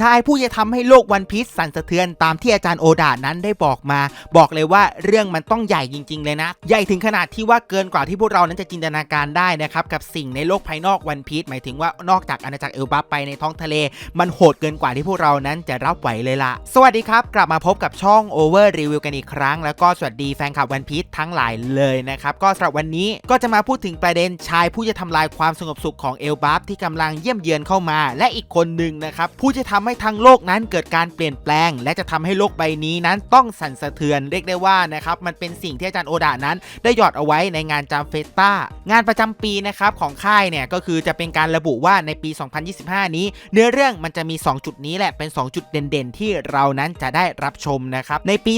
ชายผู้จะทำให้โลกวันพีซสั่นสะเทือนตามที่อาจารย์โอดานั้นได้บอกมา บอกเลยว่าเรื่องมันต้องใหญ่จริง ๆ เลยนะ ใหญ่ถึงขนาดที่ว่าเกินกว่าที่พวกเรานั้นจะจินตนาการได้นะครับ กับสิ่งในโลกภายนอกวันพีซหมายถึงว่านอกจากอาณาจักรเอลบัฟไปในท้องทะเล มันโหดเกินกว่าที่พวกเรานั้นจะรับไหวเลยล่ะสวัสดีครับ กลับมาพบกับช่อง Over Review กันอีกครั้ง แล้วก็สวัสดีแฟนคลับวันพีซทั้งหลายเลยนะครับก็สำหรับวันนี้ก็จะมาพูดถึงประเด็นชายผู้จะทำลายความสงบสุขของเอลบัฟที่กำลังเยี่ยมเยือนเข้ามา และอีกคนหนึ่งนะครับผู้จะทำให้ทั้งโลกนั้นเกิดการเปลี่ยนแปลง และจะทำให้โลกใบนี้นั้นต้องสั่นสะเทือนเรียกได้ว่านะครับมันเป็นสิ่งที่อาจารย์โอดานั้น ได้หยอดเอาไว้ในงานจามเฟสตางานประจำปีนะครับของค่ายเนี่ยก็คือจะเป็นการระบุว่าในปี 2025 นี้ เนื้อเรื่องมันจะมี 2 จุดนี้แหละเป็น 2 จุดเด่นๆ ที่เรานั้นจะได้รับชมนะครับในปี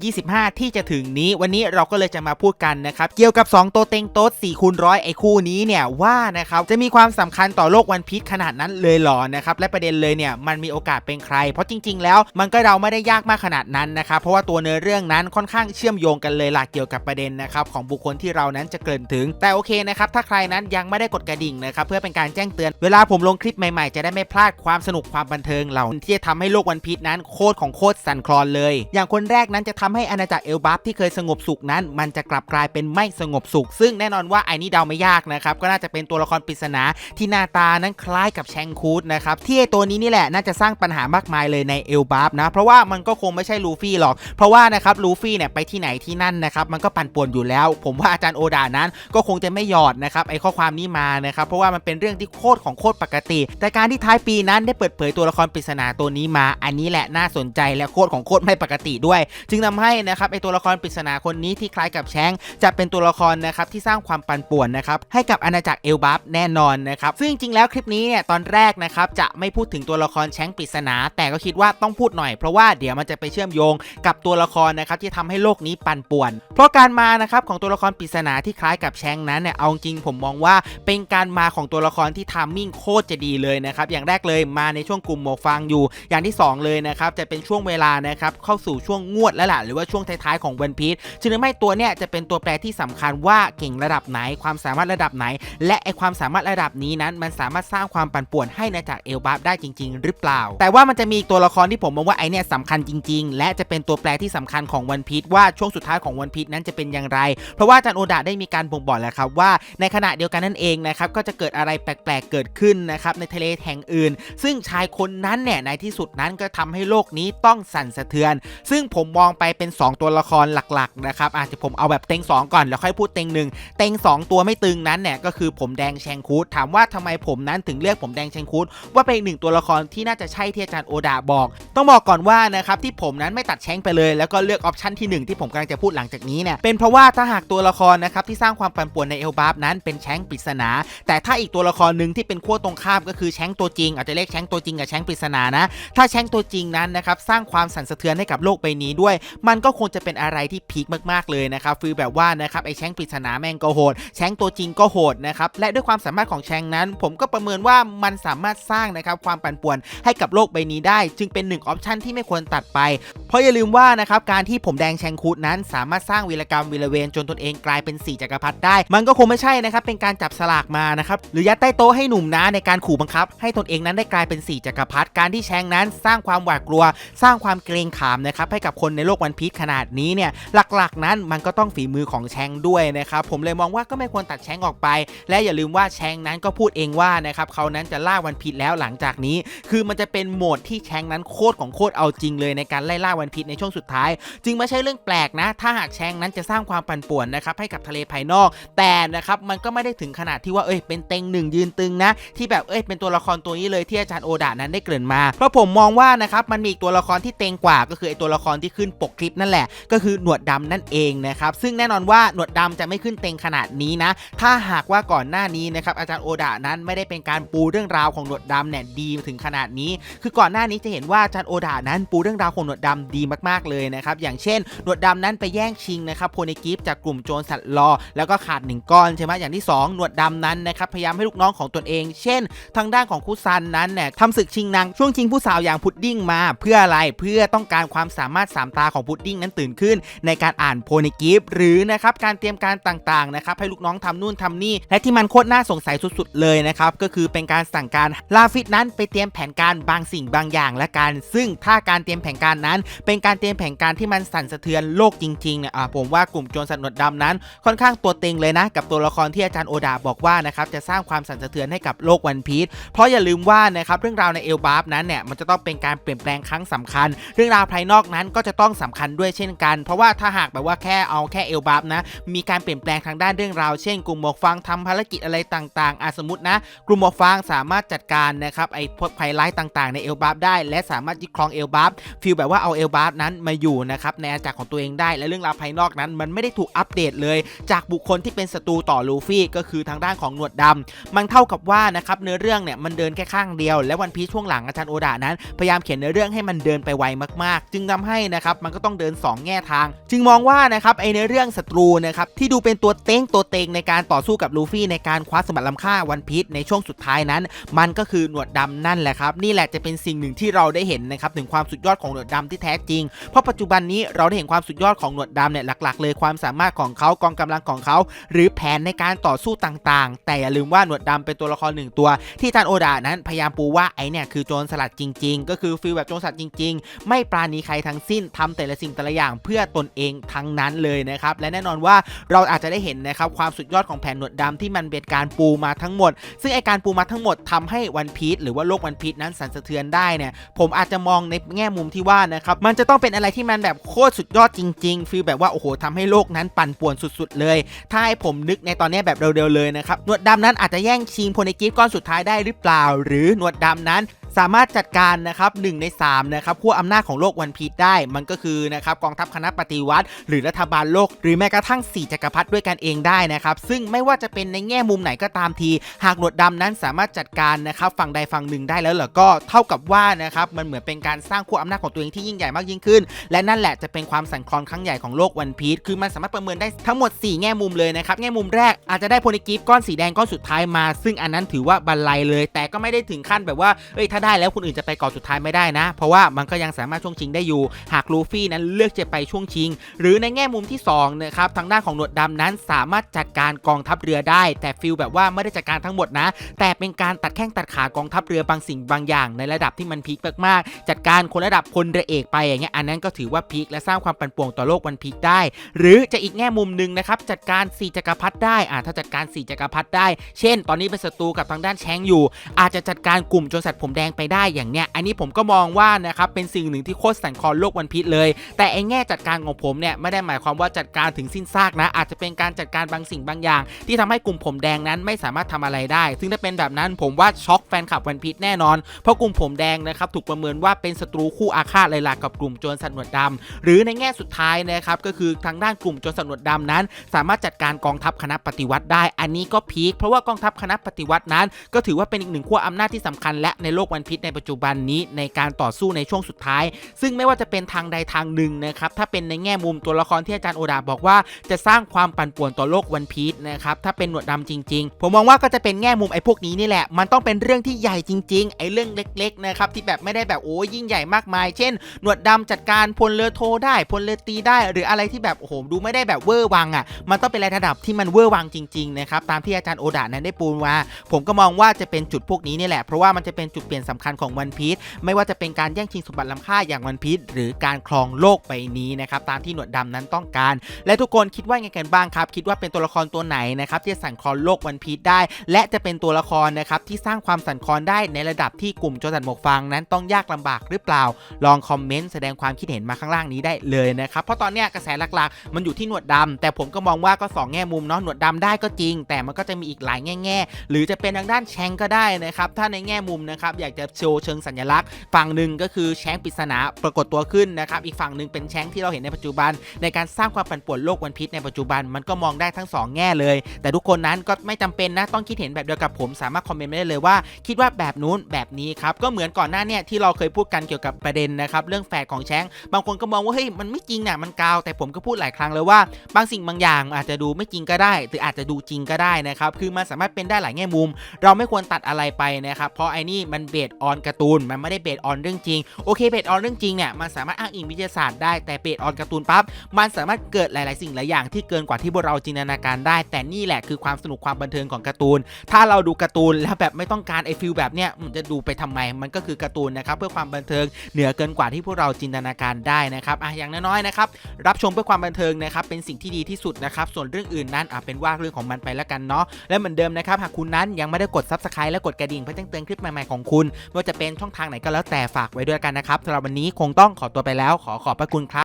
2025 ที่จะถึงนี้ วันนี้เราก็เลยจะมาพูดกันนะครับเกี่ยวกับ 2 โตเต็งโต๊ด4คูณร้อยไอคู่นี้เนี่ยว่านะครับจะมีความสำคัญต่อโลกวันพีชขนาดนั้นเลยหรอนะครับและประเด็นเลยเนี่ยมันมีโอกาสเป็นใคร เพราะจริง ๆ แล้วมันก็เดาไม่ได้ยากมากขนาดนั้นนะครับเพราะว่าตัวเนื้อเรื่องนั้นค่อนข้างเชื่อมโยงกันเลยหล่ะเกี่ยวกับประเด็นนะครับของบุคคลที่เรานั้นจะเกริ่นถึง แต่โอเคนะครับถ้าใครนั้นยังไม่ได้กดกระดิ่งนะครับเพื่อเป็นการแจ้งเตือนเวลาผมลงคลิปใหม่ๆ จะได้ไม่พลาดความสนุกความบันเทิงเหล่าที่จะทำให้โลกวันพีชนั้นโคตรของโคตรสั่นคลอนเลย อย่างคนแรกนั้นจะทำให้อาณาจักรเอลบัฟที่เคยสงบสุขนั้น มันจะกลับกลายเป็นไม่สงบสุข ซึ่งแน่นอนว่าไอ้นี่เดาไม่ยากนะครับก็น่าจะเป็นตัวละครปริศนาที่หน้าตานั้นคล้ายกับแชงคูดนะครับที่ไอ้ตัวนี้นี่แหละน่าจะสร้างปัญหามากมายเลยในเอลบัฟนะ เพราะว่ามันก็คงไม่ใช่ลูฟี่หรอก เพราะว่านะครับลูฟี่เนี่ยไปที่ไหนที่นั่นนะครับมันก็ปั่นป่วนอยู่แล้ว ผมว่าอาจารย์โอดานั้นก็คงจะไม่หยอดนะครับไอ้ข้อความนี้มานะครับเพราะว่ามันเป็นเรื่องที่โคตรของโคตรปกติ แต่การที่ท้ายปีนั้นได้เปิดเผยตัวละครปริศนาตัวนี้มา อันนี้แหละน่าสนใจและโคตรของโคตรไม่ปกติด้วย จึงทำให้นะครับไอ้ตัวละครปริศนาคนนี้ที่คล้ายกับแชงจะเป็นตัวละครนะครับที่สร้างความปั่นป่วนนะครับให้กับอาณาจักรเอลบัฟแน่นอนนะครับซึ่งจริงแล้วคลิปนี้เนี่ยตอนแรกนะครับจะไม่พูดถึงตัวละครแชงปริศนา แต่ก็คิดว่าต้องพูดหน่อยเพราะว่าเดี๋ยวมันจะไปเชื่อมโยงกับตัวละครนะครับที่ทำให้โลกนี้ปั่นป่วน เพราะการมานะครับของตัวละครปริศนาที่คล้ายกับแชงนั้นเนี่ยเอาจริงผมมองว่าเป็นการมาของตัวละครที่ทามมิ่งโคตรจะดีเลยนะครับอย่างแรกเลยมาในช่วงกลุ่มหมวกฟางอยู่ อย่างที่ 2 เลยนะครับจะเป็นช่วงเวลานะครับเข้าสู่ช่วงงวดแล้วล่ะหรือว่าช่วงท้ายๆของวันพีชจึงทำให้ตัวเนี่ยจะเป็นตัวแปรที่สำคัญว่าเก่งระดับไหน ความสามารถระดับไหน และไอความสามารถระดับนี้นั้น มันสามารถสร้างความปั่นป่วนให้ในจากเอลบัฟได้จริง ๆ หรือเปล่าแต่ว่ามันจะมีตัวละครที่ผมมองว่าไอเนี่ยสำคัญจริง ๆ และจะเป็นตัวแปรที่สำคัญของวันพีชว่าช่วงสุดท้ายของวันพีชนั้นจะเป็นอย่างไร เพราะว่าอาจารย์โอดาได้มีการบ่งบอกแล้วครับว่าในขณะเดียวกันนั่นเองนะครับก็จะเกิดอะไรแปลกๆเกิดขึ้นนะครับในทะเลแห่งอื่น ซึ่งชายคนนั้นเนี่ยในที่สุดนั้นก็ทำให้โลกนี้ต้องสั่นสะเทือน ซึ่งผมมองไปเป็น 2 ตัวละครหลักๆนะครับอาจจะผมเอาแบบเต็ง 2 ก่อนแล้วค่อยพูดเต็งหนึ่งเต็ง 2 ตัวไม่ตึงนั้นเนี่ยก็คือผมแดงแชงคูดถามว่าทำไมผมนั้นถึงเรียกผมแดงแชงคูดว่าเป็นหนึ่งตัวละครที่น่าจะใช่ที่อาจารย์โอดาบอก ต้องบอกก่อนว่านะครับที่ผมนั้นไม่ตัดแชงไปเลย แล้วก็เลือกออปชันที่หนึ่งที่ผมกำลังจะพูดหลังจากนี้เนี่ยเป็นเพราะว่าถ้าหากตัวละครนะครับที่สร้างความปั่นป่วนในเอลบาฟนั้นเป็นแชงปริศนา แต่ถ้าอีกตัวละครหนึ่งที่เป็นขั้วตรงข้ามก็คือแชงตัวจริง อาจจะเรียกแชงตัวจริงกับแชงปริศนานะถ้าแชงตัวจริงนั้นนะครับสร้างความสั่นสะเทือนให้กับโลกใบนี้ด้วย มันก็คงจะเป็นอะไรที่พีคมากๆเลยนะครับฟีลแบบว่านะครับไอแชงปริศนาแม่งก็โหดแชงตัวจริงก็โหดนะครับและด้วยความสามารถของแชงนั้น ผมก็ประเมินว่ามันสามารถสร้างนะครับความปั่นป่วนให้กับโลกใบนี้ได้ จึงเป็นหนึ่งออปชันที่ไม่ควรตัดไป เพราะอย่าลืมว่านะครับการที่ผมแดงแชงคูดนั้น สามารถสร้างวีรกรรมวีรเวรจนตนเองกลายเป็นสี่จักรพรรดิได้ มันก็คงไม่ใช่นะครับเป็นการจับสลากมานะครับหรือยัดใต้โต๊ะให้หนุ่มนะในการขู่บังคับ ให้ตนเองนั้นได้กลายเป็นสี่จักรพรรดิการที่แชงนั้นสร้างความหวาดกลัว สร้างความเกรงขามนะครับให้กับคนในโลกวันพีชขนาดนี้เนี่ยหลักๆนั้นมันก็ต้องฝีมือของแชงด้วยนะครับผมเลยมองว่าก็ไม่ควรตัดแชงออกไป และอย่าลืมว่าแชงนั้นก็พูดเองว่านะครับเขานั้นจะล่าวันพีชแล้วหลังจากนี้ คือมันจะเป็นโหมดที่แชงนั้นโคตรของโคตรเอาจริงเลยในการไล่ล่าวันพีชในช่วงสุดท้าย จึงไม่ใช่เรื่องแปลกนะ ถ้าหากแชงนั้นจะสร้างความปั่นป่วนนะครับให้กับทะเลภายนอก แต่นะครับมันก็ไม่ได้ถึงขนาดที่ว่าเอ้ยเป็นเต็งหนึ่งยืนตึงนะ ที่แบบเอ้ยเป็นตัวละครตัวนี้เลยที่อาจารย์โอดานั้นได้เกริ่นมา เพราะผมมองว่านะครับมันมีอีกตัวละครที่เต็งกว่าก็คือไอตัวละครที่ขึ้นปกคลิปนั่นแหละ ก็คือหนวดดำนั่นเองนะครับซึ่งแน่นอนว่าหนวดดำจะไม่ขึ้นเต็งขนาดนี้นะ ถ้าหากว่าก่อนหน้านี้นะครับอาจารย์โอดานั้นไม่ได้เป็นการปูเรื่องราวของหนวดดำเนี่ยดีถึงขนาดนี้ คือก่อนหน้านี้จะเห็นว่าจารย์โอดานั้นปูเรื่องราวของหนวดดำดีมากๆเลยนะครับอย่างเช่นหนวดดำนั้นไปแย่งชิงนะครับโพเนกิฟจากกลุ่มโจรสัตว์ลอแล้วก็ขาดหนึ่งก้อนใช่ไหมอย่างที่ 2 หนวดดำนั้นนะครับพยายามให้ลูกน้องของตนเอง เช่น ทางด้านของคุซันนั้นเนี่ยทำศึกชิงนางช่วงชิงผู้สาวอย่างพุดดิ้งมา เพื่ออะไรเพื่อต้องการความสามารถสามตาของพุดดิ้งนั้นตื่นขึ้น ในการอ่านโพเนกิฟหรือนะครับการเตรียมการต่างๆนะครับให้ลูกน้องทำนู่นทำนี่และที่มันโคตรน่าสงสัยสุดๆเลยนะครับก็คือเป็นการสั่งการลาฟิตนั้นไปเตรียมแผนการการบางสิ่งบางอย่างและกัน ซึ่งถ้าการเตรียมแผนการนั้น เป็นการเตรียมแผนการที่มันสั่นสะเทือนโลกจริงๆเนี่ยผมว่ากลุ่มโจรสลัดหนวดดำนั้น ค่อนข้างตัวเต็งเลยนะ กับตัวละครที่อาจารย์โอดาบอกว่านะครับจะสร้างความสั่นสะเทือนให้กับโลกวันพีชเพราะอย่าลืมว่านะครับเรื่องราวในเอลบาฟนั้นเนี่ยมันจะต้องเป็นการเปลี่ยนแปลงครั้งสำคัญ เรื่องราวภายนอกนั้นก็จะต้องสำคัญด้วยเช่นกัน เพราะว่าถ้าหากแบบว่าแค่เอาแค่เอลบาฟนะมีการเปลี่ยนแปลงทางด้านเรื่องราวเช่น กลุ่มหมวกฟางทำภารกิจอะไรต่างๆอาสมมตินะ กลุ่มหมวกฟางสามารถจัดการนะครับไอ้พวกไพไลท์ต่างๆ ในเอลบาฟได้ และสามารถยึดครองเอลบาฟฟีลแบบว่าเอาเอลบาฟนั้นมาอยู่นะครับในอาณาจักรของตัวเองได้ และเรื่องราวภายนอกนั้น มันไม่ได้ถูกอัปเดตเลย จากบุคคลที่เป็นศัตรูต่อลูฟี่ก็คือทางด้านของหนวดดำมันเท่ากับว่านะครับเนื้อเรื่องเนี่ยมันเดินแค่ข้างเดียว และวันพีชช่วงหลังอาจารย์โอดานั้นพยายามเขียนเนื้อเรื่องให้มันเดินไปไวมากๆ จึงทำให้นะครับมันก็ต้องเดิน 2 แง่ทาง จึงมองว่านะครับไอเนื้อเรื่องศัตรูนะครับที่ดูเป็นตัวเต็งตัวเต็งในการต่อสู้กับลูฟี่ในการคว้าสมบัติล้ำค่าวันพีชในช่วงสุดท้ายนั้น มันก็คือหนวดดำนั่นแหละครับนี่แหละจะเป็นสิ่งหนึ่งที่เราได้เห็นนะครับถึงความสุดยอดของหนวดดำที่แท้จริง เพราะปัจจุบันนี้เราได้เห็นความสุดยอดของหนวดดำเนี่ยหลัก ๆ เลยความสามารถของเขากองกำลังของเขา หรือแผนในการต่อสู้ต่างๆ แต่อย่าลืมว่าหนวดดำเป็นตัวละครหนึ่งตัว ที่ทานโอดานั้นพยายามปูว่าไอเนี่ยคือโจรสลัดจริง ๆ ก็คือฟีลแบบโจรสลัดจริง ๆ ไม่ปราณีใครทั้งสิ้นทำแต่ละสิ่งแต่ละอย่างเพื่อตนเองทั้งนั้นเลยนะครับและแน่นอนว่าเราอาจจะได้เห็นนะครับความสุดยอดของแผนหนวดดำที่มันเป็นการปูมาทั้งหมด ซึ่งไอการปูมาทั้งหมดทำให้วันพีชหรือว่าโลกวันพีชนั้นสั่นสะเทือนได้เนี่ยผมอาจจะมองในแง่มุมที่ว่านะครับมันจะต้องเป็นอะไรที่มันแบบโคตรสุดยอดจริง ๆ ฟีลแบบว่าโอ้โหทำให้โลกนั้นปั่นป่วนสุด ๆ เลย ถ้าให้ผมนึกในตอนนี้แบบเร็วๆเลยนะครับหนวดดำนั้นอาจจะแย่งชิงโพเนกิฟก้อนสุดท้ายได้หรือเปล่า หรือหนวดดำนั้น สามารถจัดการนะครับหใน3นะครับขั้วอำนาจของโลกวันพีชได้ มันก็คือนะครับกองทัพคณะปฏิวัติ หรือรัฐบาลโลก หรือแม้กระทั่ง 4จักรพรรดิด้วยกันเองได้นะครับซึ่งไม่ว่าจะเป็นในแง่มุมไหนก็ตามที หากหนวดดำนั้นสามารถจัดการนะครับฝั่งใดฝั่งหนึ่งได้แล้วเหรอก็เท่ากับว่านะครับมันเหมือนเป็นการสร้างขั้วอำนาจของตัวเองที่ยิ่งใหญ่มากยิ่งขึ้น และนั่นแหละจะเป็นความสั่นคลอนครั้งใหญ่ของโลกวันพีชคือมันสามารถประเมินได้ทั้งหมด 4 แง่มุมเลยนะครับแง่มุมแรกอาจจะได้โพนิกิฟก้อนสีแดงก้อนสุดท้ายมา ซึ่งอันนั้นถือว่าบันไลเลย แต่ก็ไม่ได้ถึงขั้นแบบว่าเอ้ยถ้าได้แล้วคนอื่นจะไปก่อนสุดท้ายไม่ได้นะ เพราะว่ามันก็ยังสามารถช่วงชิงได้อยู่ หากลูฟี่นั้นเลือกจะไปช่วงชิง หรือในแง่มุมที่2นะครับทางด้านของหนวดดำนั้นสามารถจัดการกองทัพเรือได้ แต่ฟิลแบบว่าไม่ได้จัดการทั้งหมดนะ แต่เป็นการตัดแข้งตัดขากองทัพเรือบางสิ่งบางอย่าง ในระดับที่มันพีคมากๆจัดการคนระดับพลเรือเอกไปอย่างเงี้ยอันนั้นก็ถือว่าพีคและสร้างความปั่นป่วนต่อโลกวันพีคได้ หรือจะอีกแง่มุมหนึ่งนะครับจัดการ4จักรพรรดิได้อ่าถ้าจัดการ4จักรพรรดิได้ เช่น ตอนนี้เป็นศัตรูกับทางด้านแชงอยู่ อาจจะจัดการกลุ่มจรสัตว์ผมแดงไปได้อย่างเนี้ยอันนี้ผมก็มองว่านะครับเป็นสิ่งหนึ่งที่โคตรสั่นคลอนโลกวันพีชเลย แต่ไอ้แง่จัดการของผมเนี่ยไม่ได้หมายความว่าจัดการถึงสิ้นซากนะ อาจจะเป็นการจัดการบางสิ่งบางอย่าง ที่ทำให้กลุ่มผมแดงนั้นไม่สามารถทำอะไรได้ ซึ่งถ้าเป็นแบบนั้นผมว่าช็อกแฟนคลับวันพีชแน่นอน เพราะกลุ่มผมแดงนะครับถูกประเมินว่าเป็นศัตรูคู่อาฆาตเลยล่ะกับกลุ่มโจรสัตว์หนวดดำหรือในแง่สุดท้ายนะครับก็คือทางด้านกลุ่มโจรสัตว์หนวดดำนั้น สามารถจัดการกองทัพคณะปฏิวัติได้ อันนี้ก็พีคเพราะว่ากองทัพคณะปฏิวัตินั้น ก็ถือว่าเป็นอีกหนึ่งขั้วอำนาจที่สำคัญและในโลกวันพีชในปัจจุบันนี้ในการต่อสู้ในช่วงสุดท้าย ซึ่งไม่ว่าจะเป็นทางใดทางหนึ่งนะครับถ้าเป็นในแง่มุมตัวละครที่อาจารย์โอดาบอกว่าจะสร้างความปั่นป่วนต่อโลกวันพีชนะครับถ้าเป็นหนวดดำจริง ๆ ผมมองว่าก็จะเป็นแง่มุมไอ้พวกนี้นี่แหละ มันต้องเป็นเรื่องที่ใหญ่จริง ๆ ไอ้เรื่องเล็กๆนะครับที่แบบไม่ได้แบบโอ้ยิ่งใหญ่มากมาย เช่น หนวดดำจัดการพลเรือโทได้พลเรือตีได้ หรืออะไรที่แบบโอ้โหดูไม่ได้แบบเวอร์วังอะมันต้องเป็นระดับที่มันเวอร์วังจริงๆนะครับตามที่อาจารย์โอดานั้นได้ปูนมาผมก็มองว่าจะเป็นจุดพวกนี้นี่แหละเพราะว่ามันจะเป็นจุดเปลี่ยนสำคัญของวันพีชไม่ว่าจะเป็นการแย่งชิงสมบัติล้ำค่าอย่างวันพีชหรือการครองโลกใบนี้นะครับตามที่หนวดดำนั้นต้องการ และทุกคนคิดว่าไงกันบ้างครับ คิดว่าเป็นตัวละครตัวไหนนะครับที่สั่นคลอนโลกวันพีชได้ และจะเป็นตัวละครนะครับที่สร้างความสั่นคลอนได้ในระดับที่กลุ่มโจสันหมวกฟางนั้นต้องยากลำบากหรือเปล่า ลองคอมเมนต์แสดงความคิดเห็นมาข้างล่างนี้ได้เลยนะครับเพราะตอนนี้กระแสหลักๆ มันอยู่ที่หนวดดำแต่ผมก็มองว่าก็สองแง่มุมเนาะหนวดดำได้ก็จริง แต่มันก็จะมีอีกหลายแง่ๆหรือจะเป็นทางด้านแชงก็ได้นะครับถ้าในแง่มุมนะครับอยากจะโชว์เชิงสัญลักษณ์ ฝั่งหนึ่งก็คือแชงปริศนาปรากฏตัวขึ้นนะครับ อีกฝั่งหนึ่งเป็นแชงที่เราเห็นในปัจจุบัน ในการสร้างความปั่นป่วนโลกวันพีชในปัจจุบันมันก็มองได้ทั้งสองแง่เลย แต่ทุกคนนั้นก็ไม่จำเป็นนะต้องคิดเห็นแบบเดียวกับผมสามารถคอมเมนต์มาได้เลยว่า คิดว่าแบบนู้นแบบนี้ครับก็เหมือนก่อนหน้าเนี่ยที่เราเคยพูดกันเกี่ยวกับประเด็นนะครับเรื่องแฝดของแชงบางคนก็มองว่าเฮ้ยมันไม่จริงน่ะมันกาว แต่ผมก็พูดหลายครั้งเลยว่า บางสิ่งบางอย่างอาจจะดูไม่จริงก็ได้ หรืออาจจะดูจริงก็ได้นะครับคือมันสามารถเป็นได้หลายแง่มุม เราไม่ควรตัดอะไรไปนะครับเพราะไอ้นี่มันเบสออนการ์ตูนมันไม่ได้เบสออนเรื่องจริงโอเคเบสออนเรื่องจริงเนี่ยมันสามารถอ้างอิงวิทยาศาสตร์ได้แต่เบสออนการ์ตูนปั๊บมันสามารถเกิดหลาย ๆ สิ่งหลายอย่างที่เกินกว่าที่พวกเราจินตนาการได้ แต่นี่แหละคือความสนุกความบันเทิงของการ์ตูน ถ้าเราดูการ์ตูนแล้วแบบไม่ต้องการไอฟิลแบบเนี้ยมันจะดูไปทำไมมันก็คือการ์ตูนนะครับเพื่อความบันเทิงเหนือเกินกว่าที่พวกเราจินตนาการได้นะครับอะอย่างน้อยๆนะครับรับชมเพื่อความบันเทิงนะครับเป็นสิ่งที่ดีที่สุดนะครับส่วนเรื่องอื่นนั้นอะเป็นว่าเรื่องของมันไปแล้วกันเนาะและเหมือนเดิมนะครับหากคุณนั้นยังไม่ได้กด subscribe และกดกระดิ่งเพื่อแจ้งเตือนคลิปใหม่ๆของคุณไม่ว่าจะเป็นช่องทางไหนก็แล้วแต่ฝากไว้ด้วยกันนะครับสำหรับวันนี้คงต้องขอตัวไปแล้วขอขอบพระคุณครับ